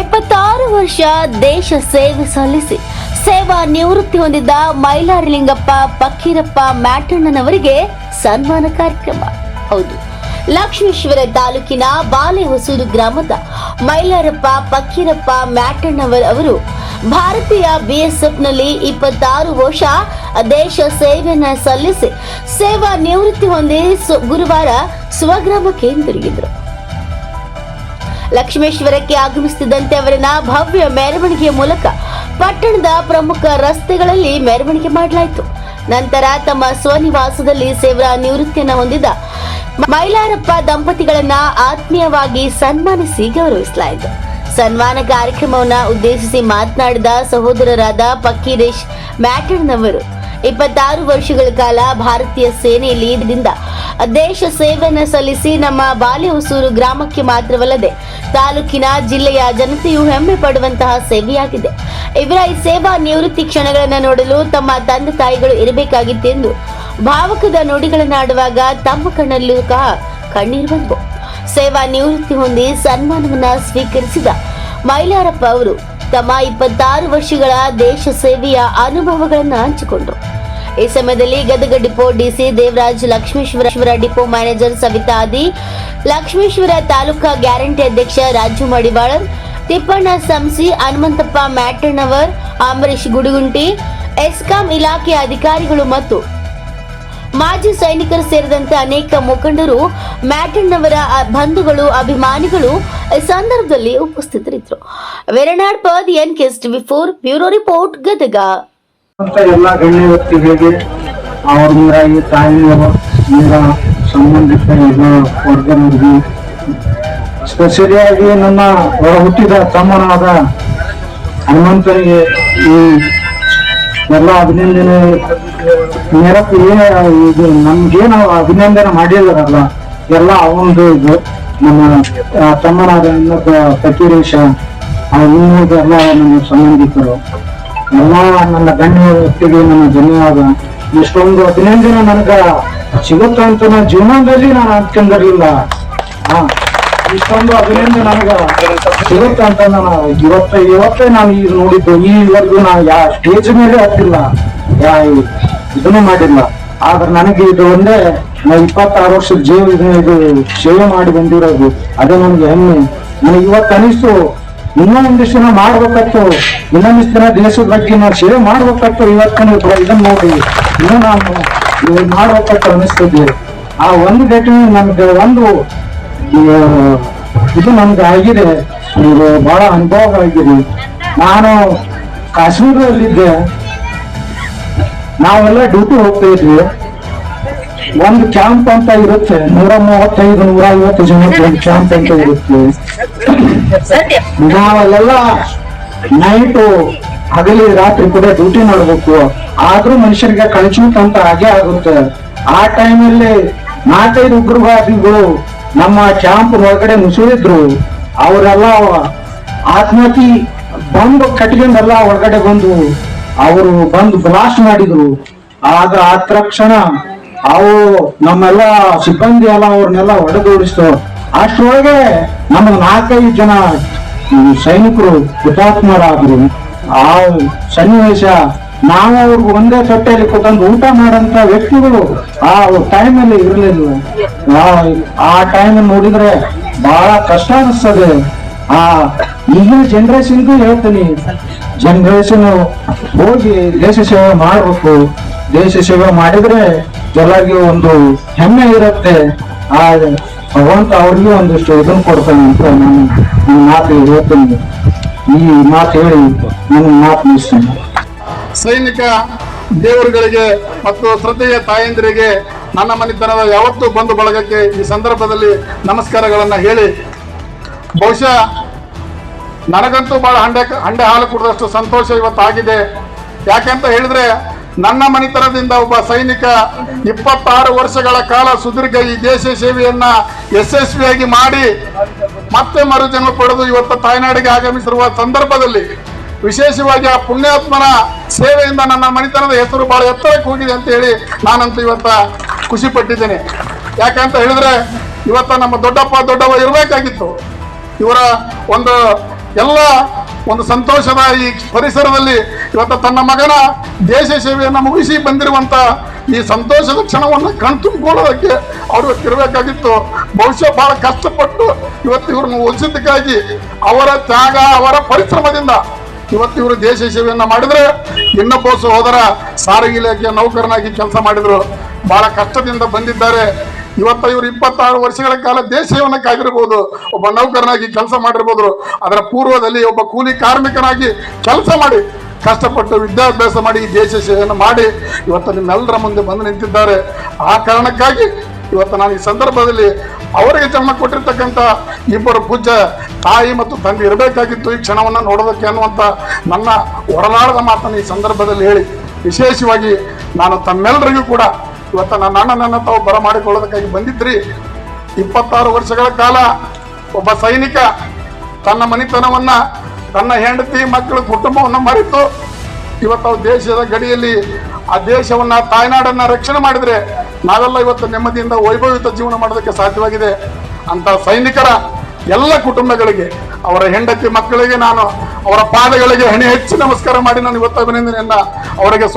ಇಪ್ಪತ್ತಾರು ವರ್ಷ ದೇಶ ಸೇವೆ ಸಲ್ಲಿಸಿ. ಸೇವಾ ನಿವೃತ್ತಿ ಹೊಂದಿದ್ದ ಮೈಲಾರಲಿಂಗಪ್ಪ ಪಕ್ಕೀರಪ್ಪ ಮ್ಯಾಟಣ್ಣನವರಿಗೆ ಸನ್ಮಾನ ಕಾರ್ಯಕ್ರಮ. ಹೌದು, ಲಕ್ಷ್ಮೇಶ್ವರ ತಾಲೂಕಿನ ಬಾಲೆಹೊಸೂರು ಗ್ರಾಮದ ಮೈಲಾರಪ್ಪ ಪಕ್ಕೀರಪ್ಪ ಮ್ಯಾಟಣ್ಣವರ್ ಅವರು ಭಾರತೀಯ ಬಿಎಸ್ಎಫ್ನಲ್ಲಿ ಇಪ್ಪತ್ತಾರು ವರ್ಷ ದೇಶ ಸೇವೆಯನ್ನು ಸಲ್ಲಿಸಿ ಸೇವಾ ನಿವೃತ್ತಿ ಹೊಂದಿ ಗುರುವಾರ ಸ್ವಗ್ರಾಮಕ್ಕೆ ಹಿಂದಿರುಗಿದರು ಲಕ್ಷ್ಮೇಶ್ವರಕ್ಕೆ ಆಗಮಿಸುತ್ತಿದ್ದಂತೆ ಅವರನ್ನ ಭವ್ಯ ಮೆರವಣಿಗೆಯ ಮೂಲಕ ಪಟ್ಟಣದ ಪ್ರಮುಖ ರಸ್ತೆಗಳಲ್ಲಿ ಮೆರವಣಿಗೆ ಮಾಡಲಾಯಿತು. ನಂತರ ತಮ್ಮ ಸ್ವನಿವಾಸದಲ್ಲಿ ಸೇವರ ನಿವೃತ್ತಿಯನ್ನು ಹೊಂದಿದ ಮೈಲಾರಪ್ಪ ದಂಪತಿಗಳನ್ನ ಆತ್ಮೀಯವಾಗಿ ಸನ್ಮಾನಿಸಿ ಗೌರವಿಸಲಾಯಿತು. ಸನ್ಮಾನ ಕಾರ್ಯಕ್ರಮವನ್ನು ಉದ್ದೇಶಿಸಿ ಮಾತನಾಡಿದ ಸಹೋದರರಾದ ಪಕ್ಕೀರೇಶ್ ಮ್ಯಾಟರ್ನವರು ಇಪ್ಪತ್ತಾರು ವರ್ಷಗಳ ಕಾಲ ಭಾರತೀಯ ಸೇನೆಯಲ್ಲಿ ಇದರಿಂದ ದೇಶ ಸೇವೆಯನ್ನು ಸಲ್ಲಿಸಿ ನಮ್ಮ ಬಾಲೆಹೊಸೂರು ಗ್ರಾಮಕ್ಕೆ ಮಾತ್ರವಲ್ಲದೆ ತಾಲೂಕಿನ ಜಿಲ್ಲೆಯ ಜನತೆಯು ಹೆಮ್ಮೆ ಪಡುವಂತಹ ಸೇವೆಯಾಗಿದೆ. ಇವರ ಈ ಸೇವಾ ನಿವೃತ್ತಿ ಕ್ಷಣಗಳನ್ನು ನೋಡಲು ತಮ್ಮ ತಂದೆ ತಾಯಿಗಳು ಇರಬೇಕಾಗಿತ್ತೆಂದು ಭಾವಕದ ನುಡಿಗಳನ್ನಾಡುವಾಗ ತಮ್ಮ ಕಣ್ಣಲ್ಲೂ ಸಹ ಕಣ್ಣೀರು ಬಂದವು ಸೇವಾ ನಿವೃತ್ತಿ ಹೊಂದಿ ಸನ್ಮಾನವನ್ನು ಸ್ವೀಕರಿಸಿದ ಮೈಲಾರಪ್ಪ ಅವರು ತಮ್ಮ ಇಪ್ಪತ್ತಾರು ವರ್ಷಗಳ ದೇಶ ಸೇವೆಯ ಅನುಭವಗಳನ್ನು ಹಂಚಿಕೊಂಡರು. ಈ ಸಮಯದಲ್ಲಿ Gadag depot DC Devaraj Lakshmeshwar depot manager Savita Adi, Lakshmeshwar taluka guarantee ಅಧ್ಯಕ್ಷ ರಾಜು ಮಡಿವಾಳ, ತಿಪ್ಪಣ್ಣ ಸಂಸಿ ಹನುಮಂತಪ್ಪ ಮ್ಯಾಟಣ್ಣವರ್ ಅಂಬರೀಶ್ ಗುಡುಗುಂಟಿ, ಎಸ್ಕಾಂ ಇಲಾಖೆಯ ಅಧಿಕಾರಿಗಳು ಮತ್ತು ಮಾಜಿ ಸೈನಿಕರು ಸೇರಿದಂತೆ ಅನೇಕ ಮುಖಂಡರು ಮ್ಯಾಟಣ್ಣವರ ಬಂಧುಗಳು, ಅಭಿಮಾನಿಗಳು ಈ ಸಂದರ್ಭದಲ್ಲಿ ಉಪಸ್ಥಿತರಿದ್ದರು. ವೆರನಾಡ್ ಪದ್ ಎನ್ ಕೆಸ್ಟ್ ಬಿಫೋರ್ ಬ್ಯೂರೋ ರಿಪೋರ್ಟ್, ಗದಗ. ಎಲ್ಲ ಗಣ್ಯ ವ್ಯಕ್ತಿಗಳಿಗೆ ಅವ್ರ ನೀರಾಗಿ ತಾಯಿಯವರು ಸಂಬಂಧಿತ ವರ್ಗದವರಿಗೆ ಸ್ಪೆಷಲಿಯಾಗಿ ನನ್ನ ಒಳ ಹುಟ್ಟಿದ ತಮ್ಮನಾದ ಹನುಮಂತನಿಗೆ ಈ ಎಲ್ಲ ಅಭಿನಂದನೆ ಮೇರಕ್ಕೆ ಏನೇ ಇದು ನಮ್ಗೇನು ಅಭಿನಂದನೆ ಮಾಡಿದಾರಲ್ಲ, ಎಲ್ಲ ಅವನದು ಇದು. ನಮ್ಮ ತಮ್ಮನಾದ ಇನ್ನೊಬ್ಬ ಫಕೀರೇಶ ಎಲ್ಲ ನಮ್ಮ ಸಂಬಂಧಿಕರು. ಎಲ್ಲ ನನ್ನ ಗಣ್ಯ ವ್ಯಕ್ತಿಗೆ ನನ್ನ ಧನ್ಯವಾದ. ಇಷ್ಟೊಂದು ಅಭಿನಂದನೆ ನನಗ ಸಿಗುತ್ತ ಅಂತ ನನ್ನ ಜೀವನದಲ್ಲಿ ನಾನು ಅನ್ಕೊಂಡಿರ್ಲಿಲ್ಲ ಹಾ ಇಷ್ಟೊಂದು ಅಭಿನಂದನೆ ನನಗ ಸಿಗುತ್ತ ಅಂತ ನಾನು ಇವತ್ತ, ಇವತ್ತೇ ನಾನು ಈಗ ನೋಡಿದ್ದು. ಈವರೆಗೂ ನಾನು ಯಾವ ಸ್ಟೇಜ್ ಮೇಲೆ ಹತ್ತಿಲ್ಲ ಯಾ, ಇದನ್ನು ಮಾಡಿಲ್ಲ. ಆದ್ರೆ ನನಗೆ ಇದು ಒಂದೇ ನಾ ಇಪ್ಪತ್ತಾರು ವರ್ಷದ ಜೀವ ಇದು ಸೇವೆ ಮಾಡಿ ಬಂದಿರೋದು. ಅದೇ ನನಗೆ ಹೆಮ್ಮೆ. ನನಗೆ ಇವತ್ತು ಅನಿಸ್ತು, ಇನ್ನೂ ಒಂದಿಷ್ಟು ದಿನ ಮಾಡ್ಬೇಕತ್ತು ಇನ್ನೊಂದಿಷ್ಟು ದಿನ ದೇಶದ ಬಗ್ಗೆ ನಾವು ಸೇವೆ ಮಾಡ್ಬೇಕತ್ತು ಇವತ್ತಿನ ಇದನ್ನ ನೋಡಿ. ಇನ್ನೂ ನಾನು ಇದು ಅನಿಸ್ತಿದ್ದೆ ಅನಿಸ್ತದೆ. ಆ ಒಂದು ಘಟನೆ ನಮ್ಗೆ ಒಂದು ಇದು ನಮ್ಗೆ ಆಗಿದೆ. ಇದು ಬಹಳ ಅನುಭವ ಆಗಿದೆ. ನಾನು ಕಾಶ್ಮೀರದಲ್ಲಿದ್ದೆ. ನಾವೆಲ್ಲ ಡ್ಯೂಟಿ ಹೋಗ್ತಾ ಇದ್ವಿ. ಒಂದು ಕ್ಯಾಂಪ್ ಅಂತ ಇರುತ್ತೆ. ನೂರ ಮೂವತ್ತೈದು ನೂರ ಐವತ್ತು ಜನ ಒಂದು ಕ್ಯಾಂಪ್ ಅಂತ ಇರುತ್ತೆ. ನಾವಲ್ಲೆಲ್ಲ ನೈಟು ಹಗಲಿ ರಾತ್ರಿ ಕೂಡ ಡ್ಯೂಟಿ ಮಾಡ್ಬೇಕು ಆದ್ರೂ ಮನುಷ್ಯರಿಗೆ ಕಳ್ಚೂಟ್ ಅಂತ ಹಾಗೆ ಆಗುತ್ತೆ. ಆ ಟೈಮಲ್ಲಿ ನಾಲ್ಕೈದು ಉಗ್ರವಾದಿಗಳು ನಮ್ಮ ಕ್ಯಾಂಪ್ ಒಳಗಡೆ ನುಸುಳಿದ್ರು ಅವರೆಲ್ಲ ಆತ್ಮಹತ್ಯೆ ಬಂದು ಕಟ್ಕೊಂಡೆಲ್ಲ ಒಳಗಡೆ ಬಂದು ಅವರು ಬಂದು ಬ್ಲಾಸ್ಟ್ ಮಾಡಿದ್ರು. ಆಗ ಆ ತಕ್ಷಣ ಅವು ನಮ್ಮೆಲ್ಲ ಸಿಬ್ಬಂದಿ ಎಲ್ಲ ಅವ್ರನ್ನೆಲ್ಲ ಹೊಡೆದೋಡಿಸ್ತು ಅಷ್ಟರೊಳಗೆ ನಮ್ಮ ನಾಲ್ಕೈದು ಜನ ಸೈನಿಕರು ಹುತಾತ್ಮರಾದ್ರು. ಆ ಸನ್ನಿವೇಶ ನಾವು ಅವ್ರಿಗೆ ಒಂದೇ ತೊಟ್ಟೆಯಲ್ಲಿ ಕೊಟ್ಟಂದು ಊಟ ಮಾಡಂತ ವ್ಯಕ್ತಿಗಳು ಆ ಟೈಮಲ್ಲಿ ಇರಲಿಲ್ಲ ಆ ಟೈಮ್ ನೋಡಿದ್ರೆ ಬಹಳ ಕಷ್ಟ ಅನಿಸ್ತದೆ. ಆ, ಈಗಿನ ಜನರೇಷನ್ಗೂ ಹೇಳ್ತೀನಿ. ಜನರೇಷನ್ ಹೋಗಿ ದೇಶ ಸೇವೆ ಮಾಡಬೇಕು. ದೇಶ ಸೇವೆ ಮಾಡಿದ್ರೆ ಎಲ್ಲರಿಗೂ ಒಂದು ಹೆಮ್ಮೆ ಇರುತ್ತೆ. ಆ ಭಗವಂತ ಅವ್ರಿಗೂ ಒಂದಿಷ್ಟು ಇದನ್ನು ಕೊಡ್ತಾನೆ ಅಂತ ನಾನು ಈ ಮಾತು ಹೇಳ್ತೀನಿ. ಈ ಮಾತು ಹೇಳಿ ನನ್ನ ಮಾತು ಮುಗಿಸ್ತೇನೆ. ಸೈನಿಕ ದೇವರುಗಳಿಗೆ ಮತ್ತು ಶ್ರದ್ಧೆಯ ತಾಯಂದಿರಿಗೆ ನನ್ನ ಮನೆತನದ ಯಾವತ್ತೂ ಬಂದು ಬಳಗಕ್ಕೆ ಈ ಸಂದರ್ಭದಲ್ಲಿ ನಮಸ್ಕಾರಗಳನ್ನು ಹೇಳಿ. ಬಹುಶಃ ನನಗಂತೂ ಬಹಳ ಹಂಡೆ ಹಂಡೆ ಹಾಲು ಕುಡಿದಷ್ಟು ಸಂತೋಷ ಇವತ್ತಾಗಿದೆ ಯಾಕೆಂತ ಹೇಳಿದ್ರೆ, ನನ್ನ ಮನೆತನದಿಂದ ಒಬ್ಬ ಸೈನಿಕ ಇಪ್ಪತ್ತಾರು ವರ್ಷಗಳ ಕಾಲ ಸುದೀರ್ಘ ಈ ದೇಶ ಸೇವೆಯನ್ನ ಯಶಸ್ವಿಯಾಗಿ ಮಾಡಿ, ಮತ್ತೆ ಮರುಜನ್ಮ ಪಡೆದು ಇವತ್ತು ತಾಯ್ನಾಡಿಗೆ ಆಗಮಿಸಿರುವ ಸಂದರ್ಭದಲ್ಲಿ ವಿಶೇಷವಾಗಿ ಆ ಪುಣ್ಯಾತ್ಮನ ಸೇವೆಯಿಂದ ನನ್ನ ಮನೆತನದ ಹೆಸರು ಬಹಳ ಎತ್ತರಕ್ಕೆ ಹೋಗಿದೆ ಅಂತ ಹೇಳಿ ನಾನಂತೂ ಇವತ್ತ ಖುಷಿ ಪಟ್ಟಿದ್ದೇನೆ ಯಾಕಂತ ಹೇಳಿದ್ರೆ, ಇವತ್ತ ನಮ್ಮ ದೊಡ್ಡಪ್ಪ ದೊಡ್ಡವ ಇರಬೇಕಾಗಿತ್ತು. ಇವರ ಒಂದು ಎಲ್ಲ ಒಂದು ಸಂತೋಷದ ಈ ಪರಿಸರದಲ್ಲಿ ಇವತ್ತು ತನ್ನ ಮಗನ ದೇಶ ಸೇವೆಯನ್ನು ಮುಗಿಸಿ ಬಂದಿರುವಂಥ ಈ ಸಂತೋಷದ ಕ್ಷಣವನ್ನು ಕಣ್ತುಂಬಿಕೊಳ್ಳೋದಕ್ಕೆ ಅವರು ಇವತ್ತಿರಬೇಕಾಗಿತ್ತು ಬಹುಶಃ ಬಹಳ ಕಷ್ಟಪಟ್ಟು ಇವತ್ತು ಇವ್ರನ್ನ ಉಳಿಸಿದ್ದಕ್ಕಾಗಿ ಅವರ ತ್ಯಾಗ, ಅವರ ಪರಿಶ್ರಮದಿಂದ ಇವತ್ತು ಇವರು ದೇಶ ಸೇವೆಯನ್ನು ಮಾಡಿದರೆ ಇನ್ನೊಬ್ಬ ಸಹೋದರ ಸಾರಿಗೆ ಇಲಾಖೆಯ ನೌಕರನಾಗಿ ಕೆಲಸ ಮಾಡಿದರು. ಬಹಳ ಕಷ್ಟದಿಂದ ಬಂದಿದ್ದಾರೆ. ಇವತ್ತ ಇವರು ಇಪ್ಪತ್ತಾರು ವರ್ಷಗಳ ಕಾಲ ದೇಶ ಸೇವನಕ್ಕಾಗಿರ್ಬೋದು ಒಬ್ಬ ನೌಕರನಾಗಿ ಕೆಲಸ ಮಾಡಿರ್ಬೋದು ಅದರ ಪೂರ್ವದಲ್ಲಿ ಒಬ್ಬ ಕೂಲಿ ಕಾರ್ಮಿಕನಾಗಿ ಕೆಲಸ ಮಾಡಿ, ಕಷ್ಟಪಟ್ಟು ವಿದ್ಯಾಭ್ಯಾಸ ಮಾಡಿ ದೇಶ ಸೇವೆಯನ್ನು ಮಾಡಿ ಇವತ್ತು ನಿಮ್ಮೆಲ್ಲರ ಮುಂದೆ ಬಂದು ನಿಂತಿದ್ದಾರೆ. ಆ ಕಾರಣಕ್ಕಾಗಿ ಇವತ್ತು ನಾನು ಈ ಸಂದರ್ಭದಲ್ಲಿ ಅವರಿಗೆ ಜನ್ಮ ಕೊಟ್ಟಿರ್ತಕ್ಕಂಥ ಇಬ್ಬರು ಪೂಜ್ಯ ತಾಯಿ ಮತ್ತು ತಂದೆ ಇರಬೇಕಾಗಿತ್ತು ಈ ಕ್ಷಣವನ್ನು ನೋಡೋದಕ್ಕೆ ಅನ್ನುವಂಥ ನನ್ನ ಹೊರಲಾಳದ ಮಾತನ್ನು ಈ ಸಂದರ್ಭದಲ್ಲಿ ಹೇಳಿ. ವಿಶೇಷವಾಗಿ ನಾನು ತಮ್ಮೆಲ್ಲರಿಗೂ ಕೂಡ ಇವತ್ತು ನನ್ನ ಅಣ್ಣನನ್ನು ತಾವು ಬರ ಮಾಡಿಕೊಳ್ಳೋದಕ್ಕಾಗಿ ಬಂದಿದ್ರಿ. ಇಪ್ಪತ್ತಾರು ವರ್ಷಗಳ ಕಾಲ ಒಬ್ಬ ಸೈನಿಕ ತನ್ನ ಮನಿತನವನ್ನ, ತನ್ನ ಹೆಂಡತಿ ಮಕ್ಕಳ ಕುಟುಂಬವನ್ನು ಮರೆತು ಇವತ್ತು ದೇಶದ ಗಡಿಯಲ್ಲಿ ಆ ದೇಶವನ್ನ, ತಾಯ್ನಾಡನ್ನ ರಕ್ಷಣೆ ಮಾಡಿದ್ರೆ ನಾವೆಲ್ಲ ಇವತ್ತು ನೆಮ್ಮದಿಯಿಂದ ವೈಭವಿತ ಜೀವನ ಮಾಡೋದಕ್ಕೆ ಸಾಧ್ಯವಾಗಿದೆ. ಅಂತ ಸೈನಿಕರ ಎಲ್ಲ ಕುಟುಂಬಗಳಿಗೆ, ಅವರ ಹೆಂಡತಿ ಮಕ್ಕಳಿಗೆ ನಾನು ಅವರ ಪಾದಗಳಿಗೆ ಹಣೆ ಹೆಚ್ಚು ನಮಸ್ಕಾರ ಮಾಡಿ ನಾನು ಇವತ್ತು ಅಭಿನಂದನೆಯನ್ನ ಅವರಿಗೆ